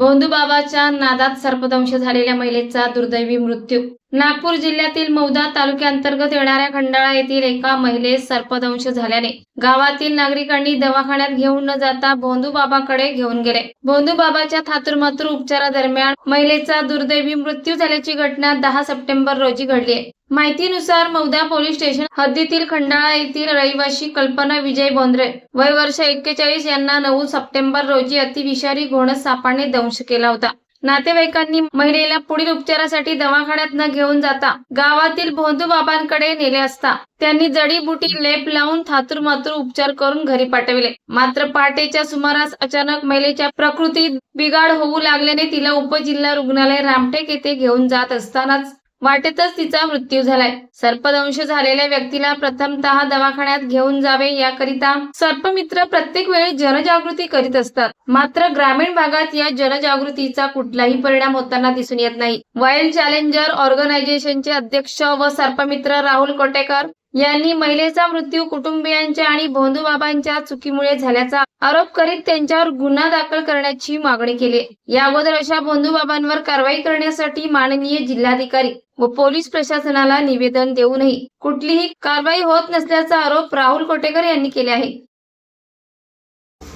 भोंदूबाबाच्या नादात सर्पदंश झालेल्या महिलेचा दुर्दैवी मृत्यू. नागपूर जिल्ह्यातील मौदा तालुक्याअंतर्गत येणाऱ्या खंडाळा येथील एका महिलेस सर्पदंश झाल्याने गावातील नागरिकांनी दवाखान्यात घेऊन न जाता भोंदूबाबाकडे घेऊन गेले. भोंदूबाबाच्या थातुरमातुर उपचारादरम्यान महिलेचा दुर्दैवी मृत्यू झाल्याची घटना दहा सप्टेंबर रोजी घडली आहे. माहितीनुसार मौदा पोलीस स्टेशन हद्दीतील खंडाळा येथील रहिवाशी कल्पना विजय बोंद्रे वय वर्ष एक्केचाळीस यांना नऊ सप्टेंबर रोजी अतिविषारी घोणस सापाने दंश केला होता. नातेवाईकांनी महिलेला पुढील उपचारासाठी दवाखान्यात न घेऊन जाता गावातील भोंदू बाबांकडे नेले असता त्यांनी जडीबुटी लेप लावून थातूर मातूर उपचार करून घरी पाठविले. मात्र पहाटेच्या सुमारास अचानक महिलेच्या प्रकृतीत बिघाड होऊ लागल्याने तिला उपजिल्हा रुग्णालय रामटेक येथे घेऊन जात असतानाच वाटेतच तिचा मृत्यू झालाय. सर्पदंश झालेल्या व्यक्तीला प्रथमतः दवाखान्यात घेऊन जावे याकरिता सर्पमित्र प्रत्येक वेळी जनजागृती करीत असतात. मात्र ग्रामीण भागात या जनजागृतीचा कुठलाही परिणाम होताना दिसून येत नाही. वाईल्ड चॅलेंजर ऑर्गनायझेशनचे अध्यक्ष व सर्पमित्र राहुल कोटेकर यांनी महिलेचा मृत्यू कुटुंबियांच्या आणि भोंदूबाबांच्या चुकीमुळे झाल्याचा आरोप करीत त्यांच्यावर गुन्हा दाखल करण्याची मागणी केली. या अगोदर अशा भोंदूबाबांवर कारवाई करण्यासाठी माननीय जिल्हाधिकारी व पोलीस प्रशासनाला निवेदन देऊनही कुठलीही कारवाई होत नसल्याचा आरोप राहुल कोटेकर यांनी केले आहे.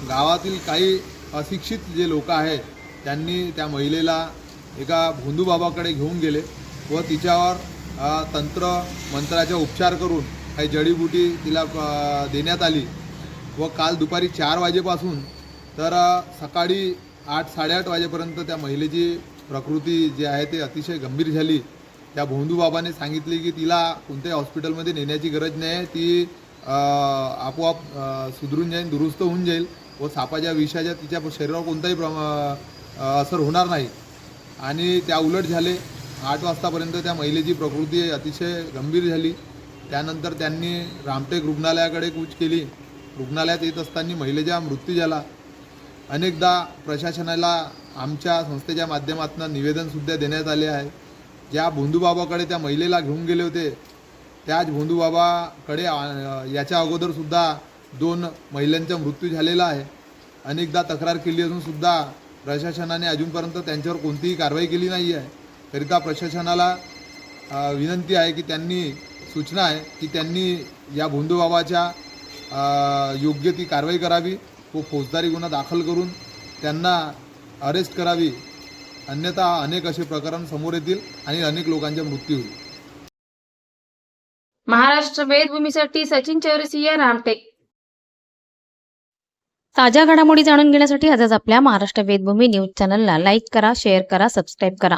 गावातील काही अशिक्षित जे लोक आहेत त्यांनी त्या महिलेला एका भोंदूबाबाकडे घेऊन गेले व तिच्यावर तंत्र मंत्राचे उपचार करून काही जडीबुटी तिला देण्यात आली व काल दुपारी चार वाजेपासून तर सकाळी आठ साडेआठ वाजेपर्यंत त्या महिलेची प्रकृती जी आहे ते अतिशय गंभीर झाली. त्या भोंदूबाबाने सांगितले की तिला कोणत्याही हॉस्पिटलमध्ये नेण्याची गरज नाही ती आपोआप सुधरून जाईल दुरुस्त होऊन जाईल व सापाच्या विषाच्या तिच्या शरीरावर कोणताही प्रमा असर होणार नाही. आणि त्या उलट झाले आठ वाजतापर्यंत त्या महिलेची प्रकृती अतिशय गंभीर झाली. त्यानंतर त्यांनी रामटेक रुग्णालयाकडे कूच केली. रुग्णालयात येत असताना महिलेचा मृत्यू झाला. अनेकदा प्रशासनाला आमच्या संस्थेच्या माध्यमातून निवेदनसुद्धा देण्यात आले आहे. ज्या भोंदूबाबाकडे त्या महिलेला घेऊन गेले होते त्याच भोंदूबाबाकडे याच्या अगोदरसुद्धा दोन महिलांचा मृत्यू झालेला आहे. अनेकदा तक्रार केली असूनसुद्धा प्रशासनाने अजूनपर्यंत त्यांच्यावर कोणतीही कारवाई केली नाही आहे करिता प्रशासनाला विनंती आहे की त्यांनी सूचना आहे की त्यांनी या भोंदूबाबाच्या योग्य ती कारवाई करावी व फौजदारी गुन्हा दाखल करून त्यांना अरेस्ट करावी. अन्यथा अनेक असे प्रकरण समोर येतील आणि अनेक लोकांचा मृत्यू होईल. महाराष्ट्र वेदभूमीसाठी सचिन चौरसिया रामटेक. ताज्या घडामोडी जाणून घेण्यासाठी आजच आपल्या महाराष्ट्र वेदभूमी न्यूज चॅनलला लाईक करा शेअर करा सबस्क्राईब करा.